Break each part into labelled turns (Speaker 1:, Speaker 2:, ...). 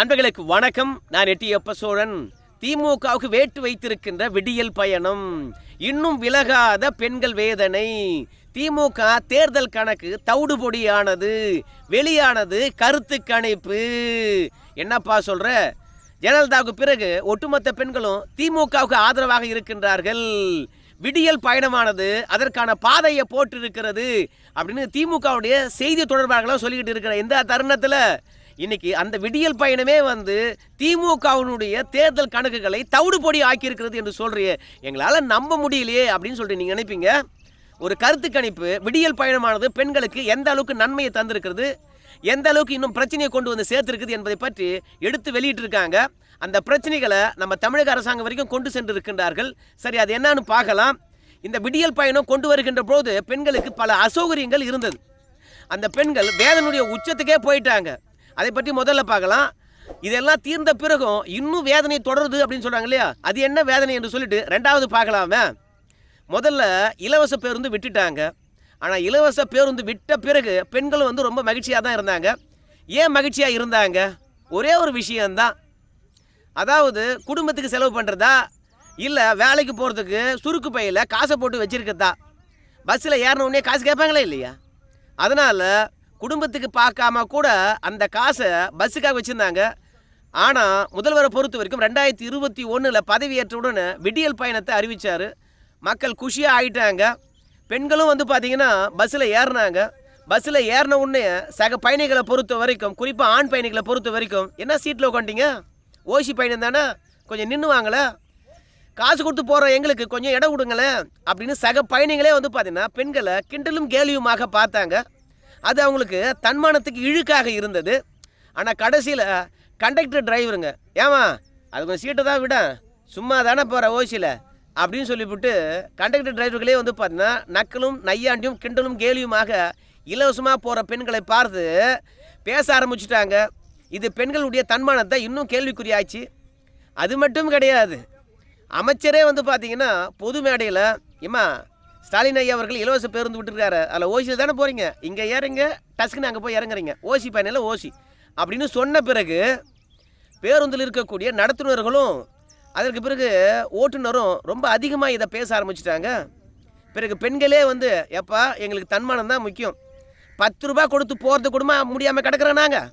Speaker 1: நண்பர்களுக்கு வணக்கம். நான் எட்டியப்ப சோழன் திமுகவுக்கு வேட்டு வைத்திருக்கின்ற விடியல் பயணம். இன்னும் விலகாத பெண்கள் வேதனை. திமுக தேர்தல் கணக்கு தவிடுபொடியானது. வெளியானது கருத்து கணிப்பு. என்னப்பா சொல்ற? ஜெயலலிதாவுக்கு பிறகு ஒட்டுமொத்த பெண்களும் திமுகவுக்கு ஆதரவாக இருக்கின்றார்கள். விடியல் பயணமானது அதற்கான பாதையை போட்டிருக்கிறது அப்படின்னு திமுகவுடைய செய்தி தொடர்பாளர்களும் சொல்லிக்கிட்டு இருக்கிற இந்த தருணத்தில் இன்னைக்கு அந்த விடியல் பயணமே வந்து திமுகவினுடைய தேர்தல் கணக்குகளை தவிடுபொடி ஆக்கியிருக்கிறது என்று சொல்றியே. எங்களால் நம்ப முடியலையே அப்படின்னு சொல்லிட்டு நீங்கள் நினைப்பீங்க? ஒரு கருத்து கணிப்பு விடியல் பயணமானது பெண்களுக்கு எந்த அளவுக்கு நன்மையை தந்திருக்கிறது? எந்த அளவுக்கு இன்னும் பிரச்சனையை கொண்டு வந்து சேர்த்திருக்குது என்பதை பற்றி எடுத்து வெளியிட்டிருக்காங்க. அந்த பிரச்சனைகளை நம்ம தமிழக அரசாங்கம் வரைக்கும் கொண்டு சென்று இருக்கின்றார்கள் சரி அது என்னன்னு பார்க்கலாம். இந்த விடியல் பயணம் கொண்டு வருகின்ற போது பெண்களுக்கு பல அசௌகரியங்கள் இருந்தது. அந்த பெண்கள் வேதனுடைய உச்சத்துக்கே போயிட்டாங்க. அதை பற்றி முதல்ல பார்க்கலாம். இதெல்லாம் தீர்ந்த பிறகும் இன்னும் வேதனை தொடருது அப்படின்னு சொல்றாங்க இல்லையா? அது என்ன வேதனை என்று சொல்லிட்டு ரெண்டாவது பார்க்கலாமே. முதல்ல இலவச பேருந்து விட்டுட்டாங்க. ஆனால் இலவச பேருந்து விட்ட பிறகு பெண்கள் வந்து ரொம்ப மகிழ்ச்சியாக தான் இருந்தாங்க. ஏன் மகிழ்ச்சியாக இருந்தாங்க? ஒரே ஒரு விஷயம்தான். அதாவது குடும்பத்துக்கு செலவு பண்ணுறதா இல்லை வேலைக்கு போகிறதுக்கு சுருக்கு பையில் காசை போட்டு வச்சிருக்கதா? பஸ்ஸில் ஏறின உடனே காசு கேட்பாங்களே இல்லையா? அதனால் குடும்பத்துக்கு பார்க்காம கூட அந்த காசை பஸ்ஸுக்காக வச்சுருந்தாங்க. ஆனால் முதல்வரை பொறுத்த வரைக்கும் ரெண்டாயிரத்தி இருபத்தி ஒன்றில் பதவியேற்ற விடியல் பயணத்தை அறிவித்தார் மக்கள் குஷியாக ஆயிட்டாங்க. பெண்களும் வந்து பார்த்தீங்கன்னா பஸ்ஸில் ஏறினாங்க. பஸ்ஸில் ஏறின உடனே சக பயணிகளை பொறுத்த வரைக்கும் குறிப்பாக ஆண் பயணிகளை பொறுத்த வரைக்கும் என்ன சீட்டில் உட்காண்டிங்க ஓசி பயணம் தானே? கொஞ்சம் நின்று வாங்களே. காசு கொடுத்து போகிற எங்களுக்கு கொஞ்சம் இடம் கொடுங்களேன் அப்படின்னு சக பயணிகளே வந்து பார்த்தீங்கன்னா பெண்களை கிண்டலும் கேலியுமாக பார்த்தாங்க. அது அவங்களுக்கு தன்மானத்துக்கு இழுக்காக இருந்தது. ஆனால் கடைசியில் கண்டக்டர் டிரைவருங்க ஏமா அது கொஞ்சம் சீட்டை தான் விட சும்மா தானே போகிற ஓசியில்? அப்படின்னு சொல்லிவிட்டு கண்டக்டர் டிரைவர்களே வந்து பார்த்தீங்கன்னா நக்கலும் நையாண்டியும் கிண்டலும் கேலியுமாக இலவசமாக போகிற பெண்களை பார்த்து பேச ஆரம்பிச்சிட்டாங்க. இது பெண்களுடைய தன்மானத்தை இன்னும் கேள்விக்குறியாச்சு. அது மட்டும் கிடையாது. அமைச்சரே வந்து பார்த்தீங்கன்னா பொது மேடையில் ஏம்மா ஸ்டாலின் ஐயா அவர்கள் இலவச பேருந்து விட்டுருக்காரு. அதில் ஓசியில் தானே போகிறீங்க இங்கே ஏறுங்க டஸ்க்குன்னு அங்கே போய் இறங்குறீங்க. ஓசி பயணில் ஓசி. அப்படின்னு சொன்ன பிறகு பேருந்தில் இருக்கக்கூடிய நடத்துனர்களும் அதற்கு பிறகு ஓட்டுநரும் ரொம்ப அதிகமாக இதை பேச ஆரம்பிச்சிட்டாங்க. பிறகு பெண்களே வந்து எப்பா எங்களுக்கு தன்மானம் தான் முக்கியம். பத்து ரூபா கொடுத்து போகிறது கொடுமா முடியாமல் கிடக்குறோம் நாங்கள்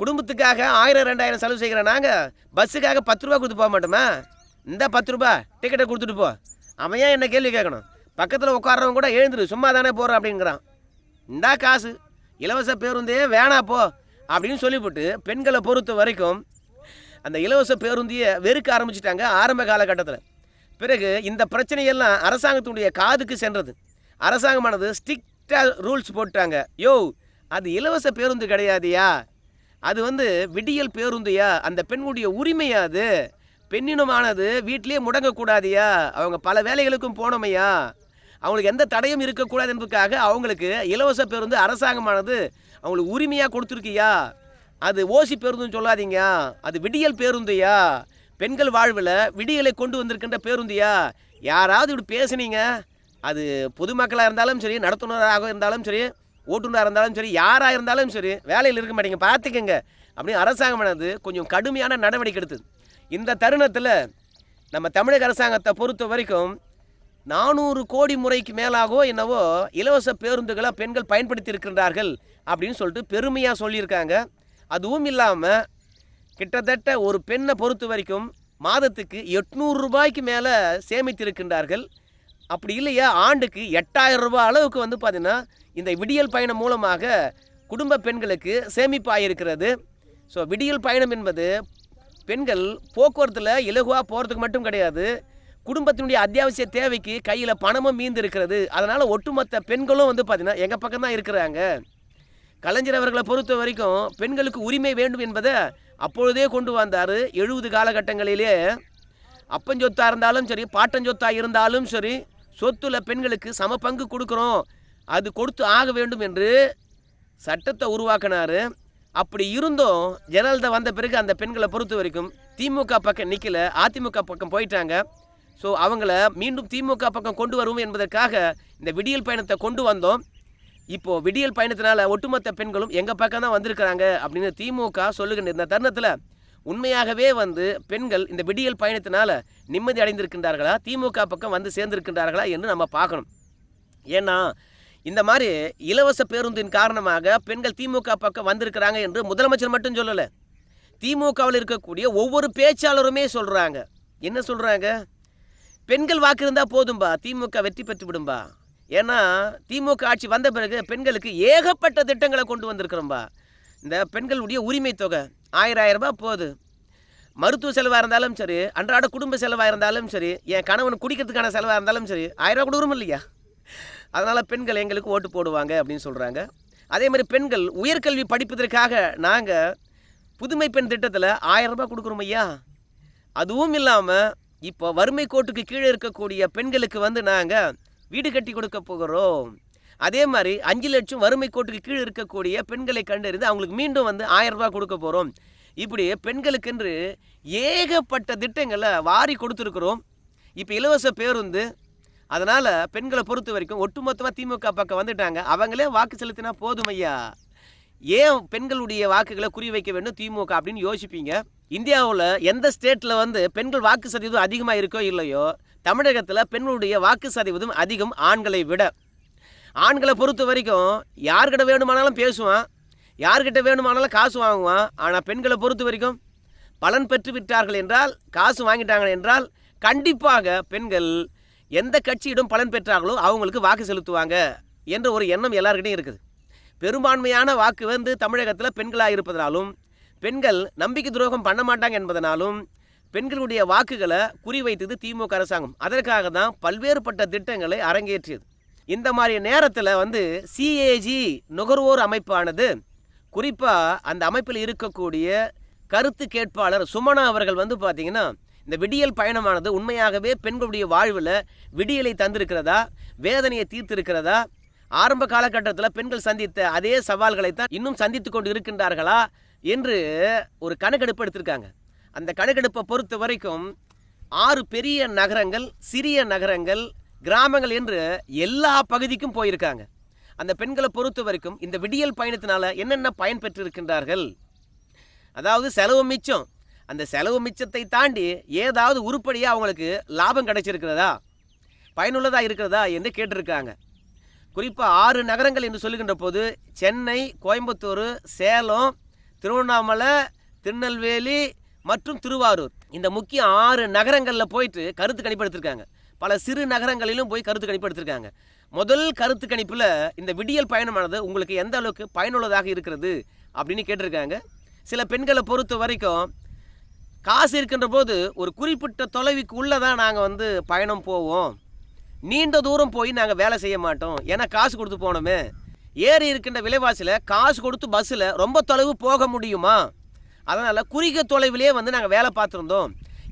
Speaker 1: குடும்பத்துக்காக ஆயிரம் ரெண்டாயிரம் செலவு செய்கிற நாங்கள் பஸ்ஸுக்காக பத்து ரூபா கொடுத்து போக மாட்டோமா? இந்த பத்து ரூபா டிக்கெட்டை கொடுத்துட்டு போ. அவன் ஏன் என்ன கேள்வி கேட்கணும்? பக்கத்தில் உட்கார்றவன் கூட எழுந்துரு சும்மா தானே போகிறோம் அப்படிங்கிறான். இந்தா காசு இலவச பேருந்தே வேணா போ அப்படின்னு சொல்லிவிட்டு பெண்களை பொறுத்த வரைக்கும் அந்த இலவச பேருந்தையை வெறுக்க ஆரம்பிச்சிட்டாங்க ஆரம்ப காலகட்டத்தில். பிறகு இந்த பிரச்சனையெல்லாம் அரசாங்கத்தினுடைய காதுக்கு சென்றது. அரசாங்கமானது ஸ்ட்ரிக்டாக ரூல்ஸ் போட்டாங்க யோ அது இலவச பேருந்து கிடையாதுயா? அது வந்து விடியல் பேருந்தையா? அந்த பெண்ணுடைய உரிமையா அது? பெண்ணினமானது வீட்டிலே முடங்கக்கூடாதியா? அவங்க பல வேலைகளுக்கும் போனோமையா? அவங்களுக்கு எந்த தடையும் இருக்கக்கூடாது என்பதற்காக அவங்களுக்கு இலவச பேருந்து அரசாங்கமானது அவங்களுக்கு உரிமையாக கொடுத்துருக்கியா? அது ஓசி பேருந்துன்னு சொல்லாதீங்க. அது விடியல் பேருந்தையா? பெண்கள் வாழ்வில் விடியலை கொண்டு வந்திருக்கின்ற பேருந்தியா? யாராவது இப்படி பேசுனீங்க? அது பொதுமக்களாக இருந்தாலும் சரி நடத்துனராக இருந்தாலும் சரி ஓட்டுநராக இருந்தாலும் சரி யாராக இருந்தாலும் சரி வேலையில் இருக்க மாட்டீங்க. பார்த்துக்கங்க. அப்படின்னு அரசாங்கமானது கொஞ்சம் கடுமையான நடவடிக்கை எடுத்தது. இந்த தருணத்தில் நம்ம தமிழக அரசாங்கத்தை பொறுத்த வரைக்கும் நானூறு கோடி முறைக்கு மேலாகவோ என்னவோ இலவச பேருந்துகளை பெண்கள் பயன்படுத்தி இருக்கின்றார்கள் அப்படின்னு சொல்லிட்டு பெருமையாக சொல்லியிருக்காங்க. அதுவும் இல்லாமல் கிட்டத்தட்ட ஒரு பெண்ணை பொறுத்த வரைக்கும் மாதத்துக்கு எட்நூறு ரூபாய்க்கு மேலே சேமித்திருக்கின்றார்கள். அப்படி இல்லையா? ஆண்டுக்கு எட்டாயிரம் ரூபாய் அளவுக்கு வந்து பார்த்திங்கன்னா இந்த விடியல் பயணம் மூலமாக குடும்ப பெண்களுக்கு சேமிப்பாயிருக்கிறது. ஸோ விடியல் பயணம் என்பது பெண்கள் போக்குவரத்தில் இலகுவாக போகிறதுக்கு மட்டும் கிடையாது. குடும்பத்தினுடைய அத்தியாவசிய தேவைக்கு கையில் பணமும் மீந்து இருக்கிறது அதனால் ஒட்டுமொத்த பெண்களும் வந்து பார்த்திங்கன்னா எங்கள் பக்கம் தான் இருக்கிறாங்க. கலைஞர் அவர்களை பொறுத்த வரைக்கும் பெண்களுக்கு உரிமை வேண்டும் என்பதை அப்பொழுதே கொண்டு வந்தார். எழுபது காலகட்டங்களிலே அப்பஞ்சொத்தாக இருந்தாலும் சரி பாட்டஞ்சொத்தாக இருந்தாலும் சரி சொத்துல பெண்களுக்கு சம பங்கு கொடுக்குறோம். அது கொடுத்து ஆக வேண்டும் என்று சட்டத்தை உருவாக்கினார். அப்படி இருந்தும் ஜெயலலிதா வந்த பிறகு அந்த பெண்களை பொறுத்த வரைக்கும் திமுக பக்கம் நிற்கல அதிமுக பக்கம் போயிட்டாங்க. ஸோ அவங்கள மீண்டும் திமுக பக்கம் கொண்டு வருவோம் என்பதற்காக இந்த விடியல் பயணத்தை கொண்டு வந்தோம். இப்போது விடியல் பயணத்தினால ஒட்டுமொத்த பெண்களும் எங்கள் பக்கம் தான் வந்திருக்கிறாங்க அப்படின்னு திமுக சொல்லுகின்ற இந்த தருணத்தில் உண்மையாகவே வந்து பெண்கள் இந்த விடியல் பயணத்தினால நிம்மதி அடைந்திருக்கின்றார்களா? திமுக பக்கம் வந்து சேர்ந்திருக்கின்றார்களா என்று நம்ம பார்க்கணும். ஏன்னா இந்த மாதிரி இலவச பேருந்தின் காரணமாக பெண்கள் திமுக பக்கம் வந்திருக்கிறாங்க என்று முதலமைச்சர் மட்டும் சொல்லலை. திமுகவில் இருக்கக்கூடிய ஒவ்வொரு பேச்சாளருமே சொல்கிறாங்க என்ன சொல்கிறாங்க பெண்கள் வாக்கு இருந்தால் போதும்பா திமுக வெற்றி பெற்று விடும்பா. ஏன்னா திமுக ஆட்சி வந்த பிறகு பெண்களுக்கு ஏகப்பட்ட திட்டங்களை கொண்டு வந்திருக்கிறோம்பா. இந்த பெண்களுடைய உரிமை தொகை ஆயிரம் ஆயிரம் ரூபாய் போகுது. மருத்துவ செலவாக இருந்தாலும் சரி அன்றாட குடும்ப செலவாக இருந்தாலும் சரி என் கணவன் குடிக்கிறதுக்கான செலவாக இருந்தாலும் சரி ஆயிரம் ரூபா கொடுக்குறோம் இல்லையா? அதனால் பெண்கள் எங்களுக்கு ஓட்டு போடுவாங்க அப்படின்னு சொல்கிறாங்க அதே மாதிரி பெண்கள் உயர்கல்வி படிப்பதற்காக நாங்கள் புதுமை பெண் திட்டத்தில் ஆயிரம் ரூபாய் கொடுக்குறோம் ஐயா. அதுவும் இல்லாமல் இப்போ வறுமை கோட்டுக்கு கீழே இருக்கக்கூடிய பெண்களுக்கு வந்து நாங்கள் வீடு கட்டி கொடுக்க போகிறோம். அதே மாதிரி அஞ்சு லட்சம் வறுமை கோட்டுக்கு கீழே இருக்கக்கூடிய பெண்களை கண்டறிந்து அவங்களுக்கு மீண்டும் வந்து ஆயிரம் ரூபாய் கொடுக்க போகிறோம் இப்படி பெண்களுக்கென்று ஏகப்பட்ட திட்டங்களை வாரி கொடுத்துருக்குறோம். இப்போ இலவச பேருந்து அதனால் பெண்களை பொறுத்த வரைக்கும் ஒட்டுமொத்தமாக திமுக பக்கம் வந்துட்டாங்க. அவங்களே வாக்கு செலுத்தினா போதும் ஐயா. ஏன் பெண்களுடைய வாக்குகளை குறி வைக்க வேண்டும்? திமுக அப்படின்னு யோசிப்பீங்க. இந்தியாவில் எந்த ஸ்டேட்டில் வந்து பெண்கள் வாக்கு சதவீதம் அதிகமாக இருக்கோ இல்லையோ தமிழகத்தில் பெண்களுடைய வாக்கு சதவீதம் அதிகம் ஆண்களை விட. ஆண்களை பொறுத்த வரைக்கும் யார்கிட்ட வேணுமானாலும் பேசுவான் யார்கிட்ட வேணுமானாலும் காசு வாங்குவான் ஆனால் பெண்களை பொறுத்த வரைக்கும் பலன் பெற்று விட்டார்கள் என்றால் காசு வாங்கிட்டாங்க என்றால் கண்டிப்பாக பெண்கள் எந்த கட்சியிடம் பலன் பெற்றார்களோ அவங்களுக்கு வாக்கு செலுத்துவாங்க என்ற ஒரு எண்ணம் எல்லாருக்கிட்டையும் இருக்குது. பெரும்பான்மையான வாக்கு வந்து தமிழகத்தில் பெண்களாக இருப்பதனாலும் பெண்கள் நம்பிக்கை துரோகம் பண்ண மாட்டாங்க என்பதனாலும் பெண்களுடைய வாக்குகளை குறிவைத்தது திமுக அரசாங்கம். அதற்காக தான் பல்வேறுபட்ட திட்டங்களை அரங்கேற்றியது. இந்த மாதிரி நேரத்தில் வந்து சிஏஜி நுகர்வோர் அமைப்பானது குறிப்பாக அந்த அமைப்பில் இருக்கக்கூடிய கருத்து கேட்பாளர் சுமனா அவர்கள் வந்து பார்த்தீங்கன்னா இந்த விடியல் பயணமானது உண்மையாகவே பெண்களுடைய வாழ்வில் விடியலை தந்திருக்கிறதா வேதனையை தீர்த்திருக்கிறதா ஆரம்ப காலகட்டத்தில் பெண்கள் சந்தித்த அதே சவால்களை தான் இன்னும் சந்தித்து கொண்டு இருக்கின்றார்களா என்று ஒரு கணக்கெடுப்பு எடுத்திருக்காங்க. அந்த கணக்கெடுப்பை பொறுத்த வரைக்கும் ஆறு பெரிய நகரங்கள் சிறிய நகரங்கள் கிராமங்கள் என்று எல்லா பகுதிக்கும் போயிருக்காங்க. அந்த பெண்களை பொறுத்த வரைக்கும் இந்த விடியல் பயணத்தினால என்னென்ன பயன் பெற்றிருக்கின்றார்கள் அதாவது செலவு மிச்சம். அந்த செலவு மிச்சத்தை தாண்டி ஏதாவது உருப்படியாக அவங்களுக்கு லாபம் கிடைச்சிருக்கிறதா? பயனுள்ளதாக இருக்கிறதா என்று கேட்டிருக்காங்க. குறிப்பாக ஆறு நகரங்கள் என்று சொல்லுகின்ற போது சென்னை கோயம்புத்தூர் சேலம் திருவண்ணாமலை திருநெல்வேலி மற்றும் திருவாரூர். இந்த முக்கிய ஆறு நகரங்களில் போயிட்டு கருத்து கணிப்பு எடுத்திருக்காங்க பல சிறு நகரங்களிலும் போய் கருத்து கணிப்பு எடுத்திருக்காங்க முதல் கருத்து கணிப்பில் இந்த விடியல் பயணமானது உங்களுக்கு எந்த அளவுக்கு பயனுள்ளதாக இருக்கிறது அப்படின்னு கேட்டிருக்காங்க. சில பெண்களை பொறுத்த வரைக்கும் காசு இருக்கின்ற போது ஒரு குறிப்பிட்ட தொலைவுக்கு உள்ளே தான் நாங்கள் வந்து பயணம் போவோம். நீண்ட தூரம் போய் நாங்கள் வேலை செய்ய மாட்டோம். ஏன்னா காசு கொடுத்து போனோமே. ஏறி இருக்கின்ற விலைவாசியில் காசு கொடுத்து பஸ்ஸில் ரொம்ப தொலைவு போக முடியுமா? அதனால் குறுகிய தொலைவிலே வந்து நாங்கள் வேலை பார்த்துருந்தோம்.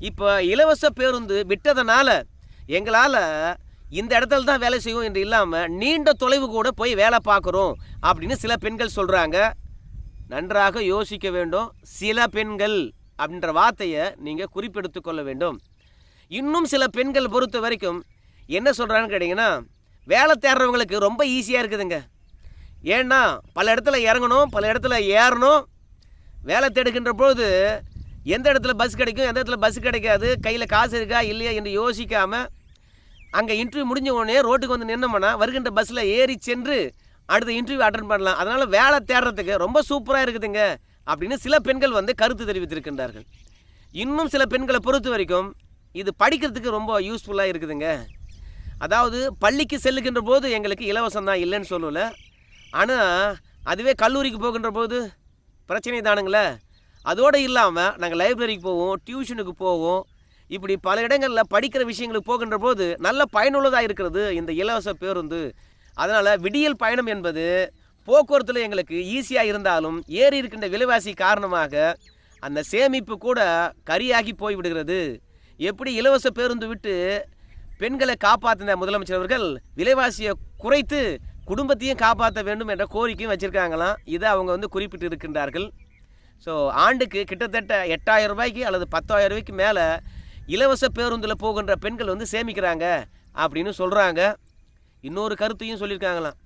Speaker 1: இப்போ இலவச பேருந்து விட்டதனால எங்களால் இந்த இடத்துல தான் வேலை செய்வோம் என்று இல்லாமல் நீண்ட தொலைவு கூட போய் வேலை பார்க்குறோம் அப்படின்னு சில பெண்கள் சொல்கிறாங்க நன்றாக யோசிக்க வேண்டும். சில பெண்கள் அப்படின்ற வார்த்தையை நீங்கள் குறிப்பெடுத்து கொள்ள வேண்டும். இன்னும் சில பெண்கள் பொறுத்த வரைக்கும் என்ன சொல்கிறான்னு கேட்டிங்கன்னா வேலை தேடுறவங்களுக்கு ரொம்ப ஈஸியாக இருக்குதுங்க. ஏன்னா பல இடத்துல இறங்கணும் பல இடத்துல ஏறணும். வேலை தேடுகின்ற பொழுது எந்த இடத்துல பஸ் கிடைக்கும் எந்த இடத்துல பஸ் கிடைக்காது கையில் காசு இருக்கா இல்லையா என்று யோசிக்காமல் அங்கே இன்டர்வியூ முடிஞ்ச உடனே ரோட்டுக்கு வந்து நின்னோம்னா வருகின்ற பஸ்ஸில் ஏறி சென்று அடுத்த இன்டர்வியூ அட்டன் பண்ணலாம். அதனால் வேலை தேடுறதுக்கு ரொம்ப சூப்பராக இருக்குதுங்க அப்படின்னு சில பெண்கள் வந்து கருத்து தெரிவித்திருக்கின்றார்கள். இன்னும் சில பெண்களை பொறுத்த வரைக்கும் இது படிக்கிறதுக்கு ரொம்ப யூஸ்ஃபுல்லாக இருக்குதுங்க. அதாவது பள்ளிக்கு செல்லுகின்ற போது எங்களுக்கு இலவசம் தான் இல்லைன்னு சொல்லல. ஆனால் அதுவே கல்லூரிக்கு போகின்ற போது பிரச்சனை தானுங்களே. அதோடு இல்லாமல் நாங்கள் லைப்ரரிக்கு போவோம் டியூஷனுக்கு போவோம். இப்படி பல இடங்களில் படிக்கிற விஷயங்களுக்கு போகின்ற போது நல்ல பயனுள்ளதாக இருக்கிறது இந்த இலவச பேருந்து. அதனால் விடியல் பயணம் என்பது போக்குவரத்தில் எங்களுக்கு ஈஸியாக இருந்தாலும் ஏறி இருக்கின்ற விலைவாசி காரணமாக அந்த சேமிப்பு கூட கரியாகி போய் விடுகிறது எப்படி இலவச பேருந்து விட்டு பெண்களை காப்பாற்றின முதலமைச்சர் அவர்கள் விலைவாசியை குறைத்து குடும்பத்தையும் காப்பாற்ற வேண்டும் என்ற கோரிக்கையும் வச்சுருக்காங்களாம். இதை அவங்க வந்து குறிப்பிட்டு இருக்கின்றார்கள் ஸோ ஆண்டுக்கு கிட்டத்தட்ட எட்டாயிரம் ரூபாய்க்கு அல்லது பத்தாயிரம் ரூபாய்க்கு மேலே இலவச பேருந்தில் போகின்ற பெண்கள் வந்து சேமிக்கிறாங்க அப்படின்னு சொல்கிறாங்க இன்னொரு கருத்தையும் சொல்லியிருக்காங்களாம்.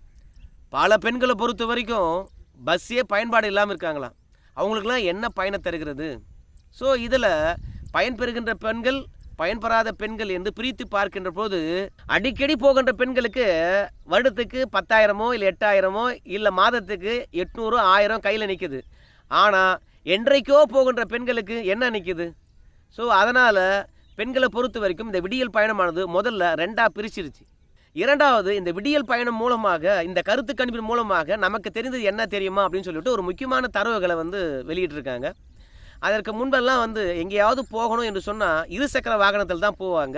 Speaker 1: பல பெண்களை பொறுத்த வரைக்கும் பஸ்ஸே பயன்பாடு இல்லாமல் இருக்காங்களாம். அவங்களுக்கெல்லாம் என்ன பயனை தருகிறது? ஸோ இதில் பயன்பெறுகின்ற பெண்கள் பயன்பெறாத பெண்கள் என்று பிரித்து பார்க்கின்ற போது அடிக்கடி போகின்ற பெண்களுக்கு வருடத்துக்கு பத்தாயிரமோ இல்லை எட்டாயிரமோ இல்லை மாதத்துக்கு எட்நூறு ஆயிரம் கையில் நிற்குது ஆனால் என்றைக்கோ போகின்ற பெண்களுக்கு என்ன நிற்குது ஸோ அதனால் பெண்களை பொறுத்த வரைக்கும் இந்த விடியல் பயணமானது முதல்ல ரெண்டாக பிரிச்சிருச்சு. இரண்டாவது இந்த விடியல் பயணம் மூலமாக இந்த கருத்து கணிப்பின் மூலமாக நமக்கு தெரிந்தது என்ன தெரியுமா அப்படின்னு சொல்லிட்டு ஒரு முக்கியமான தரவுகளை வந்து வெளியிட்டிருக்காங்க. அதற்கு முன்பெல்லாம் வந்து எங்கேயாவது போகணும் என்று சொன்னால் இருசக்கர வாகனத்தில் தான் போவாங்க.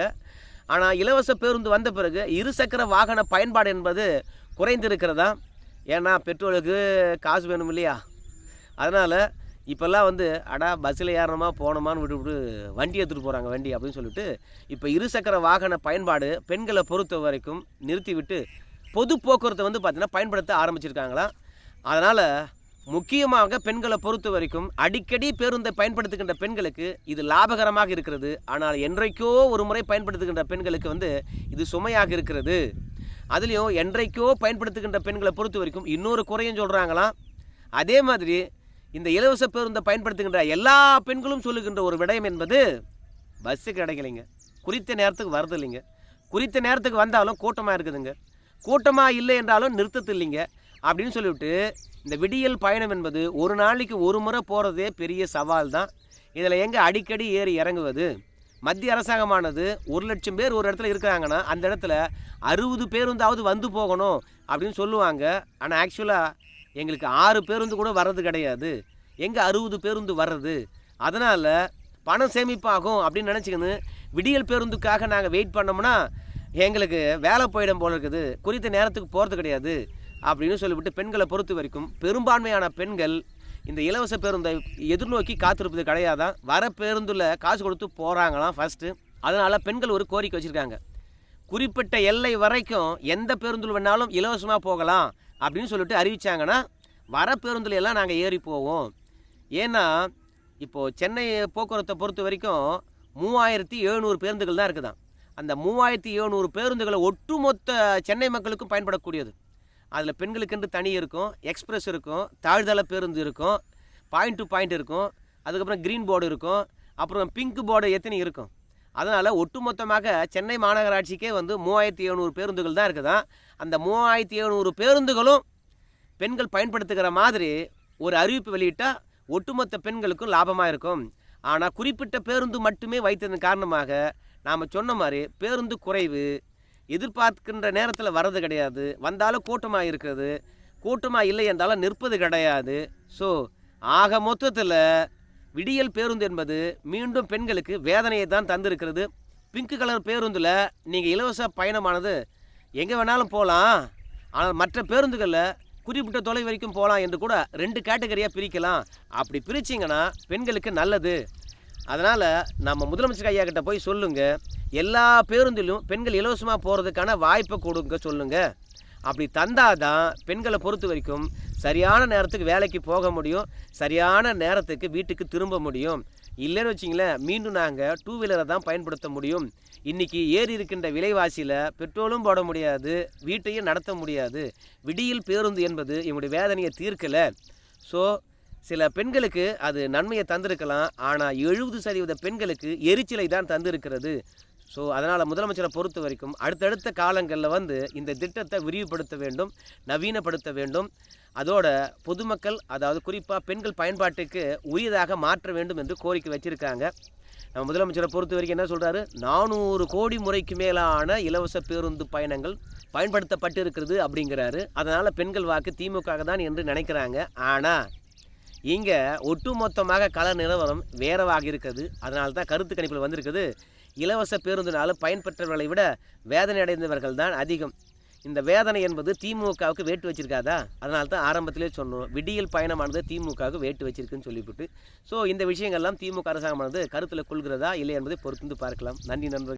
Speaker 1: ஆனால் இலவச பேருந்து வந்த பிறகு இருசக்கர வாகன பயன்பாடு என்பது குறைந்திருக்கிறதா? ஏன்னா பெட்ரோலுக்கு காசு வேணும் இல்லையா? அதனால் இப்போல்லாம் வந்து அடா பஸ்ஸில் ஏறணுமா போனோமான்னு விட்டு விட்டு வண்டி எடுத்துகிட்டு போகிறாங்க வண்டி அப்படின்னு சொல்லிட்டு. இப்போ இருசக்கர வாகன பயன்பாடு பெண்களை பொறுத்த வரைக்கும் நிறுத்திவிட்டு பொது போக்குவரத்தை வந்து பார்த்திங்கன்னா பயன்படுத்த ஆரம்பிச்சிருக்காங்களாம் அதனால் முக்கியமாக பெண்களை பொறுத்த வரைக்கும் அடிக்கடி பேருந்தை பயன்படுத்துகின்ற பெண்களுக்கு இது லாபகரமாக இருக்கிறது. ஆனால் என்றைக்கோ ஒரு முறை பயன்படுத்துகின்ற பெண்களுக்கு வந்து இது சுமையாக இருக்கிறது. அதுலேயும் என்றைக்கோ பயன்படுத்துகின்ற பெண்களை பொறுத்த வரைக்கும் இன்னொரு குறையும் சொல்கிறாங்களாம் அதே மாதிரி இந்த இலவச பேருந்தை பயன்படுத்துகின்ற எல்லா பெண்களும் சொல்லுகின்ற ஒரு விடயம் என்பது பஸ்ஸு கிடைக்கலைங்க. குறித்த நேரத்துக்கு வரது இல்லைங்க குறித்த நேரத்துக்கு வந்தாலும் கூட்டமாக இருக்குதுங்க. கூட்டமாக இல்லை என்றாலும் நிறுத்தத்து இல்லைங்க அப்படின்னு சொல்லிவிட்டு இந்த விடியல் பயணம் என்பது ஒரு நாளைக்கு ஒரு முறை போகிறதே பெரிய சவால் தான். இதில் எங்கே அடிக்கடி ஏறி இறங்குவது? மத்திய அரசாங்கமானது ஒரு லட்சம் பேர் ஒரு இடத்துல இருக்கிறாங்கன்னா அந்த இடத்துல அறுபது பேருந்தாவது வந்து போகணும் அப்படின்னு சொல்லுவாங்க. ஆனால் ஆக்சுவலாக எங்களுக்கு ஆறு பேருந்து கூட வர்றது கிடையாது. எங்கே அறுபது பேருந்து வர்றது? அதனால் பணம் சேமிப்பாகும் அப்படின்னு நினச்சிக்கின்னு விடியல் பேருந்துக்காக நாங்கள் வெயிட் பண்ணோம்னா எங்களுக்கு வேலை போயிடும் போல இருக்குது. குறித்த நேரத்துக்கு போகிறது கிடையாது. அப்படின்னு சொல்லிவிட்டு பெண்களை பொறுத்த வரைக்கும் பெரும்பான்மையான பெண்கள் இந்த இலவச பேருந்தை எதிர்நோக்கி காத்திருப்பது கிடையாதான் வர பேருந்தில் காசு கொடுத்து போகிறாங்களாம் ஃபஸ்ட்டு அதனால் பெண்கள் ஒரு கோரிக்கை வச்சுருக்காங்க. குறிப்பிட்ட எல்லை வரைக்கும் எந்த பேருந்தில் வேணாலும் இலவசமாக போகலாம் அப்படின்னு சொல்லிட்டு அறிவிச்சாங்கன்னா வர பேருந்தில் எல்லாம் நாங்கள் ஏறி போவோம். ஏன்னா இப்போது சென்னை போக்குவரத்தை பொறுத்த வரைக்கும் மூவாயிரத்தி எழுநூறு பேருந்துகள் தான் இருக்குதான் அந்த மூவாயிரத்தி எழுநூறு பேருந்துகளை ஒட்டுமொத்த சென்னை மக்களுக்கும் பயன்படக்கூடியது. அதில் பெண்களுக்கென்று தனி இருக்கும் எக்ஸ்பிரஸ் இருக்கும் தாழ்தள பேருந்து இருக்கும் பாயிண்ட் டு பாயிண்ட் இருக்கும் அதுக்கப்புறம் க்ரீன் போர்டு இருக்கும் அப்புறம் பிங்க் போர்டு எத்தனை இருக்கும்? அதனால் ஒட்டுமொத்தமாக சென்னை மாநகராட்சிக்கே வந்து மூவாயிரத்தி எழுநூறு பேருந்துகள் தான் இருக்குதான் அந்த மூவாயிரத்தி எழுநூறு பேருந்துகளும் பெண்கள் பயன்படுத்துகிற மாதிரி ஒரு அறிவிப்பு வெளியிட்டால் ஒட்டுமொத்த பெண்களுக்கும் லாபமாக இருக்கும். ஆனால் குறிப்பிட்ட பேருந்து மட்டுமே வைத்ததன் காரணமாக நாம் சொன்ன மாதிரி பேருந்து குறைவு எதிர்பார்க்கின்ற நேரத்தில் வர்றது கிடையாது. வந்தாலும் கூட்டமாக இருக்கிறது கூட்டமாக இல்லை என்றாலும் நிற்பது கிடையாது. ஸோ ஆக மொத்தத்தில் விடியல் பேருந்து என்பது மீண்டும் பெண்களுக்கு வேதனையை தான் தந்திருக்கிறது. பிங்க் கலர் பேருந்தில் நீங்கள் இலவச பயணமானது எங்கே வேணாலும் போகலாம் ஆனால் மற்ற பேருந்துகளில் குறிப்பிட்ட தொலை வரைக்கும் போகலாம் என்று கூட ரெண்டு கேட்டகரியாக பிரிக்கலாம். அப்படி பிரிச்சிங்கன்னா பெண்களுக்கு நல்லது. அதனால் நம்ம முதலமைச்சர் ஐயா கிட்ட போய் சொல்லுங்கள் எல்லா பேருந்திலும் பெண்கள் இலவசமாக போகிறதுக்கான வாய்ப்பை கொடுங்க சொல்லுங்கள் அப்படி தந்தாதான் பெண்களை பொறுத்த வரைக்கும் சரியான நேரத்துக்கு வேலைக்கு போக முடியும் சரியான நேரத்துக்கு வீட்டுக்கு திரும்ப முடியும். இல்லைன்னு வச்சிங்களேன் மீண்டும் நாங்கள் டூ வீலரை தான் பயன்படுத்த முடியும். இன்றைக்கி ஏறி இருக்கின்ற விலைவாசியில் பெட்ரோலும் போட முடியாது வீட்டையும் நடத்த முடியாது. விடியில் பேருந்து என்பது எங்களுடைய வேதனையை தீர்க்கலை. ஸோ சில பெண்களுக்கு அது நன்மையை தந்திருக்கலாம் ஆனால் எழுபது சதவீத பெண்களுக்கு எரிச்சலை தான் தந்திருக்கிறது. ஸோ அதனால் முதலமைச்சரை பொறுத்த வரைக்கும் அடுத்தடுத்த காலங்களில் வந்து இந்த திட்டத்தை விரிவுபடுத்த வேண்டும் நவீனப்படுத்த வேண்டும். அதோட பொதுமக்கள் அதாவது குறிப்பாக பெண்கள் பயன்பாட்டுக்கு உரியதாக மாற்ற வேண்டும் என்று கோரிக்கை வச்சுருக்காங்க. நம்ம முதலமைச்சரை பொறுத்த வரைக்கும் என்ன சொல்கிறாரு நானூறு கோடி முறைக்கு மேலான இலவச பேருந்து பயணங்கள் பயன்படுத்தப்பட்டு இருக்கிறது அப்படிங்கிறாரு. அதனால் பெண்கள் வாக்கு திமுக தான் என்று நினைக்கிறாங்க. ஆனால் இங்கே ஒட்டுமொத்தமாக கள நிலவரம் வேறவாக இருக்குது. அதனால தான் கருத்து கணிப்பில் வந்திருக்குது. இலவச பேருந்தினால் பயன்பெற்றவர்களை விட வேதனை அடைந்தவர்கள் தான் அதிகம். இந்த வேதனை என்பது திமுகவுக்கு வேட்டு வச்சிருக்காதா? அதனால தான் ஆரம்பத்திலே சொன்னோம். விடியல் பயணமானது திமுகவுக்கு வேட்டு வச்சிருக்குன்னு சொல்லிவிட்டு. ஸோ இந்த விஷயங்கள்லாம் திமுக அரசாங்கமானது கருத்தில் கொள்கிறதா இல்லை என்பதை பொறுத்து பார்க்கலாம். நன்றி நண்பர்கள்.